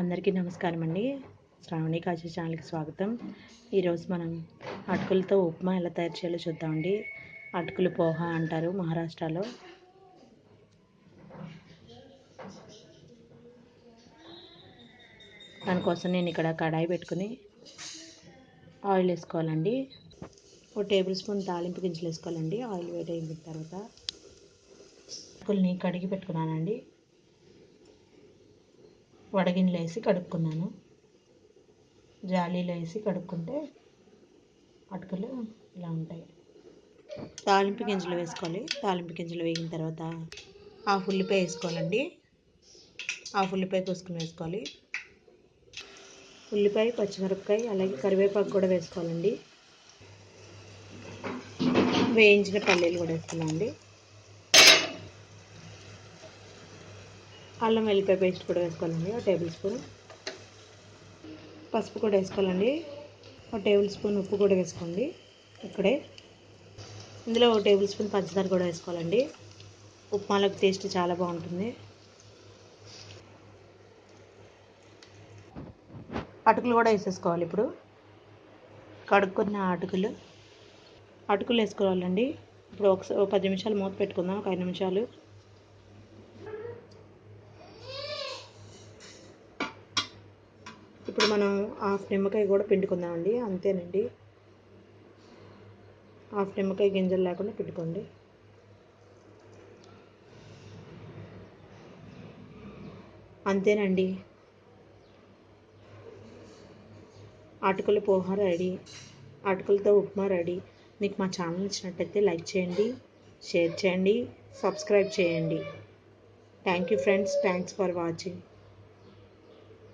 అందరికీ నమస్కారం అండి శ్రావణి కాశీ ఛానల్కి స్వాగతం. ఈరోజు మనం అటుకులతో ఉప్మా ఎలా తయారు చేయాలో చూద్దామండి. అటుకులు పోహా అంటారు మహారాష్ట్రలో. దానికోసం నేను ఇక్కడ కడాయి పెట్టుకుని ఆయిల్ వేసుకోవాలండి. ఒక టేబుల్ స్పూన్ తాలింపు గింజలు వేసుకోవాలండి. ఆయిల్ వేడైన తర్వాత అటుకుల్ని కడిగి పెట్టుకున్నానండి. వడగిన్నెలు వేసి కడుక్కున్నాను. జాలీలో వేసి కడుక్కుంటే అటుకులు ఇలా ఉంటాయి. తాలింపు గింజలు వేసుకోవాలి. తాలింపు గింజలు వేగిన తర్వాత హాఫ్ ఉల్లిపాయ వేసుకోవాలండి. హాఫ్ ఉల్లిపాయ కోసుకుని వేసుకోవాలి. ఉల్లిపాయ పచ్చిమిరపకాయ అలాగే కరివేపాకు కూడా వేసుకోవాలండి. వేయించిన పల్లీలు కూడా వేసుకున్నామండి అల్లం వెల్లిపాయ పేస్ట్ కూడా వేసుకోవాలండి ఒక టేబుల్ స్పూన్. పసుపు కూడా వేసుకోవాలండి ఒక టేబుల్ స్పూన్ ఉప్పు కూడా వేసుకోండి ఇక్కడే. ఇందులో ఒక టేబుల్ స్పూన్ పంచదార కూడా వేసుకోవాలండి. ఉప్మాలకు టేస్ట్ చాలా బాగుంటుంది. అటుకులు కూడా వేసేసుకోవాలి ఇప్పుడు. కడుక్కున్న అటుకులు. అటుకులు వేసుకోవాలండి. ఇప్పుడు ఒకసారి పది నిమిషాలు మూత పెట్టుకుందాం ఒక ఐదు నిమిషాలు. ఇప్పుడు మనం హాఫ్ నిమ్మకాయ కూడా పిండుకుందామండి అంతేనండి. హాఫ్ నిమ్మకాయ గింజలు లేకుండా పిండుకోండి. అంతేనండి. అటుకుల పోహ రెడీ. అటుకులతో ఉప్మా రెడీ. మీకు మా ఛానల్ నచ్చినట్టయితే లైక్ చేయండి షేర్ చేయండి సబ్స్క్రైబ్ చేయండి. Thank you friends thanks for watching.